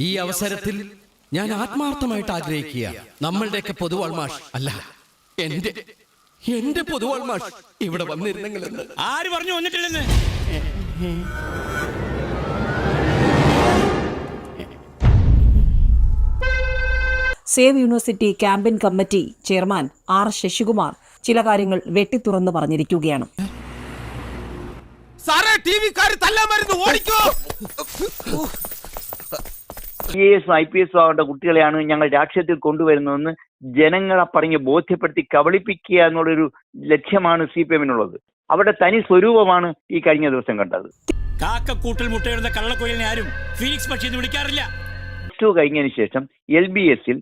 ഈ അവസരത്തിൽ ഞാൻ ആത്മാർത്ഥമായിട്ട് ആഗ്രഹിക്കുക. നമ്മളുടെയൊക്കെ പൊതുവാൾമാഷ് അല്ല എന്റെ എന്റെ പൊതുവാൾമാഷ് ഇവിടെ വന്നിരുന്നെങ്കിലെന്ന്. ആര് പറഞ്ഞു വന്നിട്ടില്ലെന്ന്? Save university campaign committee chairman R Sasikumar ചില കാര്യങ്ങൾ വെട്ടിത്തുറന്ന് പറഞ്ഞിരിക്കുകയാണ്. സാറേ ടി വിക്കാർ തല്ലാൻ മരുന്ന് ഓടിക്കോ. ഐ എസും ഐ പി എസും ആവേണ്ട കുട്ടികളെയാണ് ഞങ്ങൾ രാഷ്ട്രീയത്തിൽ കൊണ്ടുവരുന്നതെന്ന് ജനങ്ങളെ പറഞ്ഞ് ബോധ്യപ്പെടുത്തി കബളിപ്പിക്കുക എന്നുള്ളൊരു ലക്ഷ്യമാണ് സി പി എമ്മിനുള്ളത്. അവിടെ തനി സ്വരൂപമാണ് ഈ കഴിഞ്ഞ ദിവസം കണ്ടത്. കാക്കക്കൂട്ടിൽ മുട്ടയിടുന്ന കള്ളക്കൊയിലിനെ ആരും ഫീനിക്സ് പക്ഷി എന്ന് വിളിക്കാറില്ല. പ്ലസ് ടു കഴിഞ്ഞതിന് ശേഷം എൽ ബി എസിൽ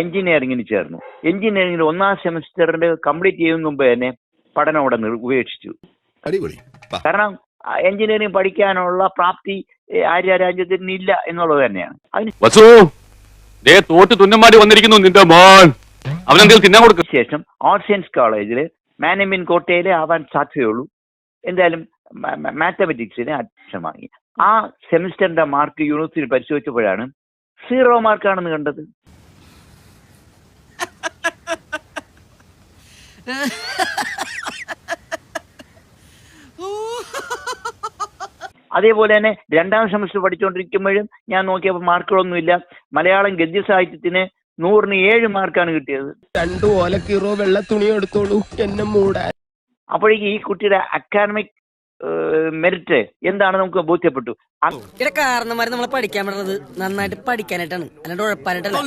എഞ്ചിനീയറിംഗിന് ചേർന്നു. എഞ്ചിനീയറിംഗിൽ ഒന്നാം സെമസ്റ്ററിന്റെ കംപ്ലീറ്റ് ചെയ്യുന്ന മുമ്പ് തന്നെ പഠനം അവിടെ ഉപേക്ഷിച്ചു. അടിപൊളി. കാരണം എഞ്ചിനീയറിംഗ് പഠിക്കാനുള്ള പ്രാപ്തി ആര്യ രാജ്യത്തിന് ഇല്ല എന്നുള്ളത് തന്നെയാണ്. അതിന് തോറ്റ് ദേ തോട്ട് തുന്നമാടി വന്നിരിക്കുന്നു നിന്റെ മോൻ. അവനെന്തെങ്കിലും തിന്നാൻ കൊടുക്കും. ശേഷം ആർട്സ് സയൻസ് കോളേജിൽ മാനേജ്മെന്റ് കോട്ടയിലെ ആവാൻ സാധ്യതയുള്ളൂ. എന്തായാലും മാത്തമെറ്റിക്സിന് അഡ്മിഷൻ വാങ്ങി. ആ സെമിസ്റ്ററിന്റെ മാർക്ക് യൂണിവേഴ്സിറ്റി പരിശോധിച്ചപ്പോഴാണ് സീറോ മാർക്കാണെന്ന് കണ്ടത്. അതേപോലെ തന്നെ രണ്ടാം സെമസ്റ്റർ പഠിച്ചുകൊണ്ടിരിക്കുമ്പോഴും ഞാൻ നോക്കിയപ്പോൾ മാർക്കുകളൊന്നുമില്ല മലയാളം ഗദ്യ സാഹിത്യത്തിന് നൂറിന് ഏഴ് മാർക്കാണ് കിട്ടിയത്. രണ്ടു ഓലക്കീറോ വെള്ള തുണി എടുത്തോളൂ എന്നെ മൂടാൻ അപ്പോഴേക്ക് ഈ കുട്ടിയുടെ അക്കാഡമിക് മെറിറ്റ് എന്താണ് നമുക്ക് ബോധ്യപ്പെട്ടു? ഇവിടെ നമ്മളെ പഠിക്കാൻ പറ്റുന്നത് നന്നായിട്ട് പഠിക്കാനായിട്ടാണ്. അല്ലാണ്ട് ഉഴപ്പാനായിട്ടല്ല.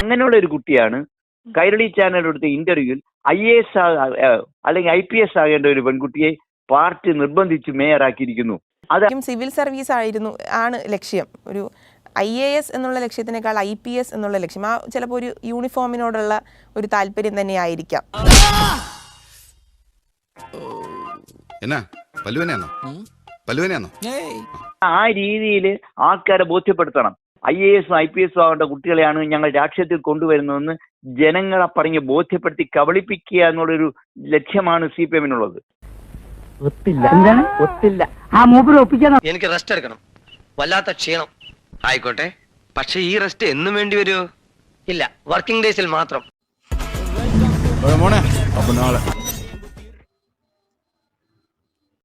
അങ്ങനെയുള്ള ഒരു കുട്ടിയാണ് കൈരളി ചാനലിൽ എടുത്ത ഇന്റർവ്യൂവിൽ ഐ എ എസ് അല്ലെങ്കിൽ ഐ പി എസ് ആകേണ്ട ഒരു പെൺകുട്ടിയെ പാർട്ടി നിർബന്ധിച്ച് മേയറാക്കിയിരിക്കുന്നു. അത് സിവിൽ സർവീസ് ആയിരുന്നു ആണ് ലക്ഷ്യം. ഒരു ഐ എ എസ് എന്നുള്ള ലക്ഷ്യത്തിനേക്കാൾ ഐ പി എസ് എന്നുള്ള ലക്ഷ്യം. ആ ചിലപ്പോൾ ഒരു യൂണിഫോമിനോടുള്ള ഒരു താല്പര്യം തന്നെ ആയിരിക്കാം. ആ രീതിയിൽ ആൾക്കാരെ ബോധ്യപ്പെടുത്തണം. I A S I P S ആവേണ്ട കുട്ടികളെയാണ് ഞങ്ങൾ രാഷ്ട്രീയത്തിൽ കൊണ്ടുവരുന്നതെന്ന് ജനങ്ങളെ പറഞ്ഞ് ബോധ്യപ്പെടുത്തി കബളിപ്പിക്കുക എന്നുള്ളൊരു ലക്ഷ്യമാണ് സി പി എമ്മിനുള്ളത്. എനിക്ക് റെസ്റ്റ് എടുക്കണം. വല്ലാത്ത ക്ഷീണം. ആയിക്കോട്ടെ. പക്ഷെ ഈ റെസ്റ്റ് എന്നും വേണ്ടി വരുമോ ഇല്ല. വർക്കിംഗ് ഡേയ്സിൽ മാത്രം. മോനെ അപ്പൊ നാളെ.